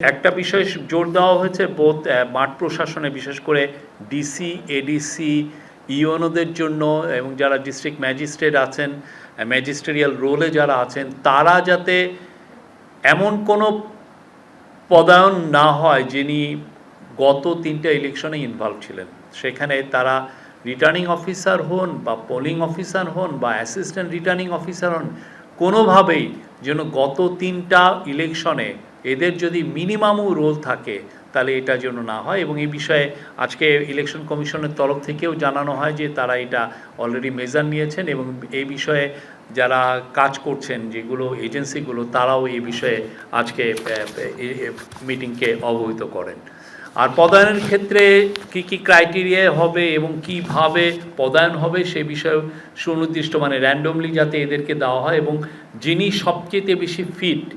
একটা বিষয় জোর দেওয়া হয়েছে, বোধ মাঠ প্রশাসনে, বিশেষ করে ডিসি এডিসি ইউএনওদের জন্য এবং যারা ডিস্ট্রিক্ট ম্যাজিস্ট্রেট আছেন ম্যাজিস্ট্রেরিয়াল রোলে যারা আছেন, তারা যাতে এমন কোনো পদায়ন না হয় যিনি গত তিনটা ইলেকশনে ইনভলভ ছিলেন। সেখানে তারা রিটার্নিং অফিসার হন বা পোলিং অফিসার হন বা অ্যাসিস্ট্যান্ট রিটার্নিং অফিসার হন, কোনোভাবেই যেন গত তিনটা ইলেকশনে এদের যদি মিনিমামও রোল থাকে, তাহলে এটা যেন না হয় এবং এই বিষয়ে আজকে ইলেকশন কমিশনের তরফ থেকেও জানানো হয় যে তারা এটা অলরেডি মেজার নিয়েছেন এবং এই বিষয়ে যারা কাজ করছেন, যেগুলো এজেন্সিগুলো তারাও এই বিষয়ে আজকে মিটিংকে অবহিত করেন। আর পদায়নের ক্ষেত্রে কি কি ক্রাইটেরিয়া হবে এবং কীভাবে পদায়ন হবে সে বিষয়ে সুনির্দিষ্ট মানে র্যান্ডমলি যাতে এদেরকে দেওয়া হয় এবং যিনি সবচেয়ে বেশি ফিট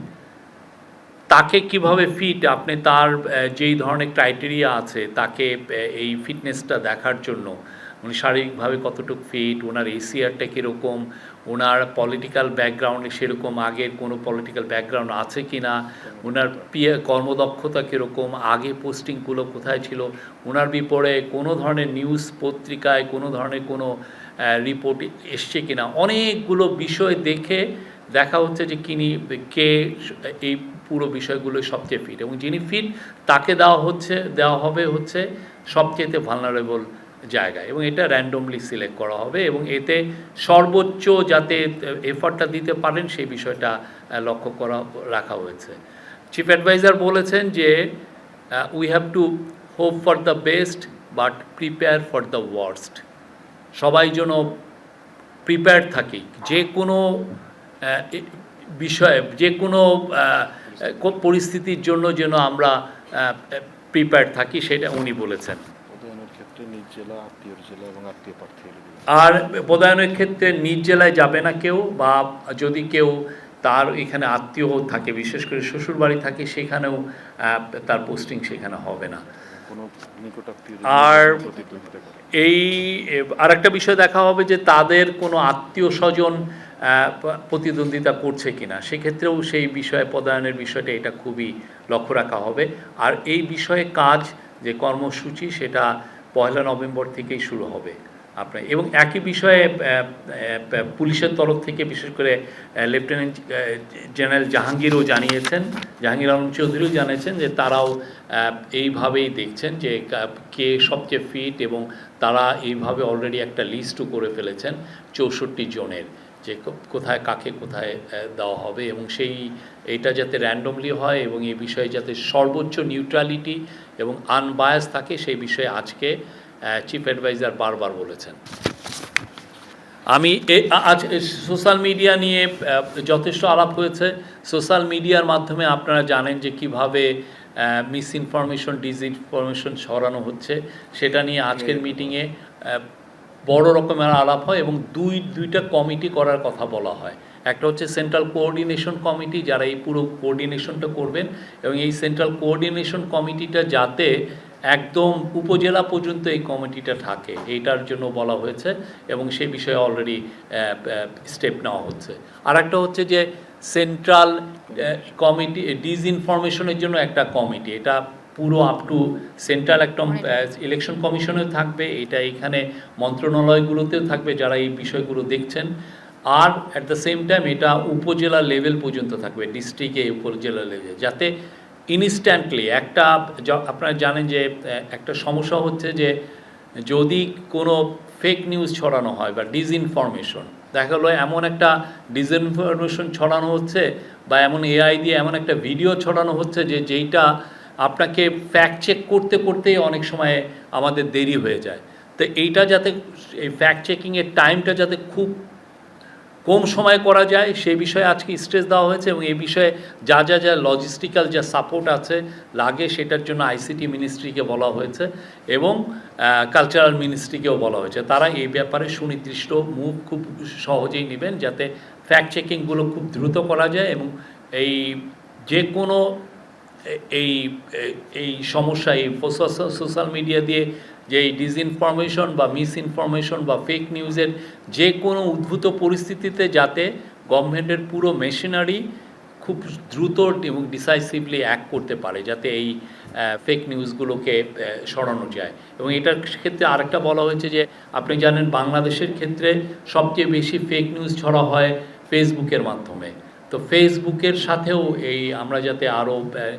তাকে কীভাবে ফিট আপনি তার যেই ধরনের ক্রাইটেরিয়া আছে, তাকে এই ফিটনেসটা দেখার জন্য উনি শারীরিকভাবে কতটুকু ফিট ওনার এসিআরটা কীরকম ওনার পলিটিক্যাল ব্যাকগ্রাউন্ডে সেরকম, আগের কোনো পলিটিক্যাল ব্যাকগ্রাউন্ড আছে কি না ওনার পিয়ে কর্মদক্ষতা কীরকম, আগে পোস্টিংগুলো কোথায় ছিল ওনার বিপরে কোনো ধরনের নিউজ পত্রিকায় কোনো ধরনের কোনো রিপোর্ট এসছে কিনা, অনেকগুলো বিষয় দেখে দেখা হচ্ছে যে কিনি, কে এই পুরো বিষয়গুলো সবচেয়ে ফিট এবং যিনি ফিট তাকে দেওয়া হচ্ছে, দেওয়া হবে হচ্ছে সবচেয়ে ভালনারেবল জায়গায় এবং এটা র্যান্ডমলি সিলেক্ট করা হবে এবং এতে সর্বোচ্চ যাতে এফার্টটা দিতে পারেন সেই বিষয়টা লক্ষ্য করা, রাখা হয়েছে। চিফ অ্যাডভাইজার বলেছেন যে we have to hope for the best but prepare for the worst সবাই যেন প্রিপেয়ার থাকি। যে কোনো বিষয়ে, যে কোনো পরিস্থিতির জন্য যেন আমরা প্রিপেয়ার থাকি, সেটা উনি বলেছেন। নিজ জেলা আত্মীয় জেলা এবং আত্মীয় প্রার্থী আর পদায়নের ক্ষেত্রে নিজ জেলায় যাবে না কেউ বা যদি কেউ তার এখানে আত্মীয় থাকে বিশেষ করে শ্বশুরবাড়ি থাকে সেখানেও তার পোস্টিং সেখানে হবে না। আর- এই আর একটা বিষয় দেখা হবে যে তাদের কোনো আত্মীয় স্বজন প্রতিদ্বন্দ্বিতা করছে কিনা সেক্ষেত্রেও সেই বিষয়ে পদায়নের বিষয়টা এটা খুবই লক্ষ্য রাখা হবে। আর এই বিষয়ে কাজ যে কর্মসূচি সেটা পয়লা নভেম্বর থেকেই শুরু হবে। আপনার, এবং একই বিষয়ে পুলিশের তরফ থেকে বিশেষ করে লেফটেন্যান্ট জেনারেল জাহাঙ্গীরও জানিয়েছেন, জাহাঙ্গীর আলম চৌধুরীও জানিয়েছেন যে তারাও এইভাবেই দেখছেন যে কে সবচেয়ে ফিট এবং তারা এইভাবে অলরেডি একটা লিস্টও করে ফেলেছেন, চৌষট্টি জনের যে কোথায় কাকে কোথায় দেওয়া হবে এবং সেই এটা যাতে র্যান্ডমলি হয় এবং এই বিষয়ে যাতে সর্বোচ্চ নিউট্রালিটি এবং আনবায়াস থাকে সেই বিষয়ে আজকে চিফ অ্যাডভাইজার বারবার বলেছেন। আমি আজ সোশ্যাল মিডিয়া নিয়ে যথেষ্ট আলাপ হয়েছে। সোশ্যাল মিডিয়ার মাধ্যমে আপনারা জানেন যে কীভাবে মিস ইনফরমেশন ডিসইনফরমেশন ছড়ানো হচ্ছে। সেটা নিয়ে আজকের মিটিংয়ে বড় রকমের আলাপ হয় এবং দুই দুইটা কমিটি করার কথা বলা হয়। একটা হচ্ছে সেন্ট্রাল কোঅর্ডিনেশন কমিটি যারা এই পুরো কোঅর্ডিনেশনটা করবেন এবং এই সেন্ট্রাল কোঅর্ডিনেশন কমিটিটা যাতে একদম উপজেলা পর্যন্ত এই কমিটিটা থাকে এইটার জন্য বলা হয়েছে এবং সে বিষয়ে অলরেডি স্টেপ নেওয়া হচ্ছে। আর একটা হচ্ছে যে সেন্ট্রাল কমিটি ডিসইনফরমেশনের জন্য একটা কমিটি এটা পুরো আপ টু সেন্ট্রাল একটা ইলেকশন কমিশনেও থাকবে এটা এখানে মন্ত্রণালয়গুলোতেও থাকবে যারা এই বিষয়গুলো দেখছেন। আর অ্যাট দ্য সেম টাইম এটা উপজেলা লেভেল পর্যন্ত থাকবে ডিস্ট্রিক্টে উপজেলা লেভেলে যাতে ইনস্ট্যান্টলি একটা আপনারা জানেন যে একটা সমস্যা হচ্ছে যে যদি কোনো ফেক নিউজ ছড়ানো হয় বা ডিসইনফরমেশন দেখা গেলো এমন একটা ডিসইনফরমেশন ছড়ানো হচ্ছে বা এমন এআই দিয়ে এমন একটা ভিডিও ছড়ানো হচ্ছে যে, যেইটা আপনাকে ফ্যাক্ট চেক করতে করতেই অনেক সময় আমাদের দেরি হয়ে যায়। তো এইটা যাতে, এই ফ্যাক্ট চেকিংয়ের টাইমটা যাতে খুব কম সময়ে করা যায় সেই বিষয়ে আজকে স্ট্রেস দেওয়া হয়েছে এবং এই বিষয়ে যা যা যা লজিস্টিক্যাল যা সাপোর্ট আছে লাগে সেটার জন্য আইসিটি মিনিস্ট্রিকে বলা হয়েছে এবং কালচারাল মিনিস্ট্রিকেও বলা হয়েছে। তারা এই ব্যাপারে সুনির্দিষ্ট মুভ খুব সহজেই নেবেন যাতে ফ্যাক্ট চেকিংগুলো খুব দ্রুত করা যায় এবং এই যে কোনো এই এই সমস্যা, এই সোশ্যাল মিডিয়া দিয়ে যে এই ডিসইনফরমেশন বা মিস ইনফরমেশন বা ফেক নিউজের যে কোনো উদ্ভূত পরিস্থিতিতে যাতে গভর্নমেন্টের পুরো মেশিনারি খুব দ্রুত এবং ডিসাইসিভলি অ্যাক্ট করতে পারে, যাতে এই ফেক নিউজগুলোকে সরানো যায়। এবং এটার ক্ষেত্রে আরেকটা বলা হয়েছে যে, আপনি জানেন বাংলাদেশের ক্ষেত্রে সবচেয়ে বেশি ফেক নিউজ ছড়া হয় ফেসবুকের মাধ্যমে। তো ফেসবুকের সাথেও এই আমরা যাতে আরও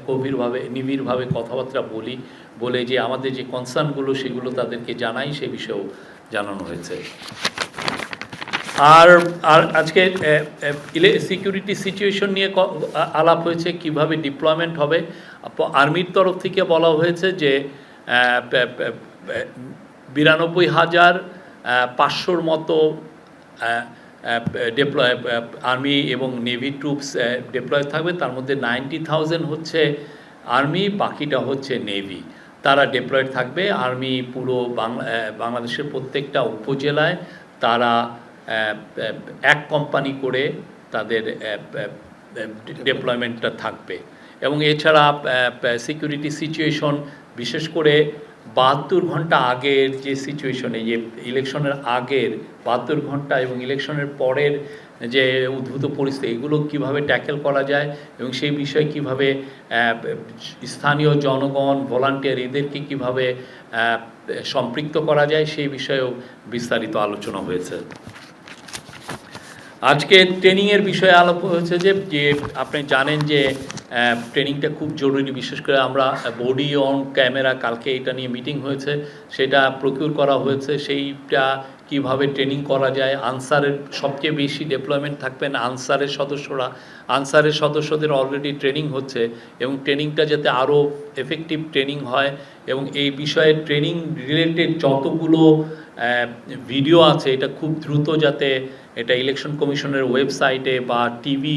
গভীরভাবে, নিবিড়ভাবে কথাবার্তা বলি, বলে যে আমাদের যে কনসার্নগুলো সেগুলো তাদেরকে জানাই, সে বিষয়েও জানানো হয়েছে। আর আর আজকে সিকিউরিটি সিচুয়েশন নিয়ে আলাপ হয়েছে, কীভাবে ডিপ্লয়মেন্ট হবে। আর্মির তরফ থেকে বলা হয়েছে যে বিরানব্বই হাজার পাঁচশোর মতো ডেপ্লয় আর্মি এবং নেভি ট্রুপস ডেপ্লয় থাকবে। তার মধ্যে নাইনটি থাউজেন্ড হচ্ছে আর্মি বাকিটা হচ্ছে নেভি তারা ডেপ্লয়েড থাকবে। আর্মি পুরো বাংলা বাংলাদেশের প্রত্যেকটা উপজেলায় তারা এক কোম্পানি করে তাদের ডেপ্লয়মেন্টটা থাকবে। এবং এছাড়া সিকিউরিটি সিচুয়েশন বিশেষ করে বাহাত্তর ঘণ্টা আগের যে সিচুয়েশনে যে ইলেকশনের আগের বাহাত্তর ঘণ্টা এবং ইলেকশনের পরের যে উদ্ভূত পরিস্থিতি, এগুলো কীভাবে ট্যাকেল করা যায় এবং সেই বিষয়ে কীভাবে স্থানীয় জনগণ ভলান্টিয়ার এদেরকে কীভাবে সম্পৃক্ত করা যায়, সেই বিষয়েও বিস্তারিত আলোচনা হয়েছে। আজকে ট্রেনিংয়ের বিষয়ে আলাপ হয়েছে যে যে আপনি জানেন যে ট্রেনিংটা খুব জরুরি, বিশেষ করে আমরা বডি অন ক্যামেরা কালকে এটা নিয়ে মিটিং হয়েছে, সেটা প্রকিউর করা হয়েছে, সেইটা কীভাবে ট্রেনিং করা যায় আনসারের সবচেয়ে বেশি ডেপ্লয়মেন্ট থাকবেন আনসারের সদস্যরা আনসারের সদস্যদের অলরেডি ট্রেনিং হচ্ছে এবং ট্রেনিংটা যাতে আরও এফেক্টিভ ট্রেনিং হয় এবং এই বিষয়ে ট্রেনিং রিলেটেড যতগুলো ভিডিও আছে, এটা খুব দ্রুত যাতে এটা ইলেকশন কমিশনের ওয়েবসাইটে বা টিভি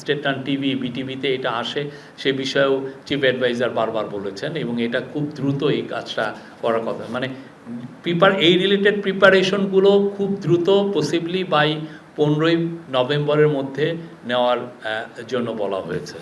স্টেটান টিভি বিটিভিতে এটা আসে। সে বিষয়েও চিফ অ্যাডভাইজার বারবার বলেছেন এবং এটা খুব দ্রুত এই কাজটা করার কথা মানে প্রিপার এই রিলেটেড প্রিপারেশনগুলো খুব দ্রুত পসিবলি বাই পনেরোই নভেম্বরের মধ্যে নেওয়ার জন্য বলা হয়েছে।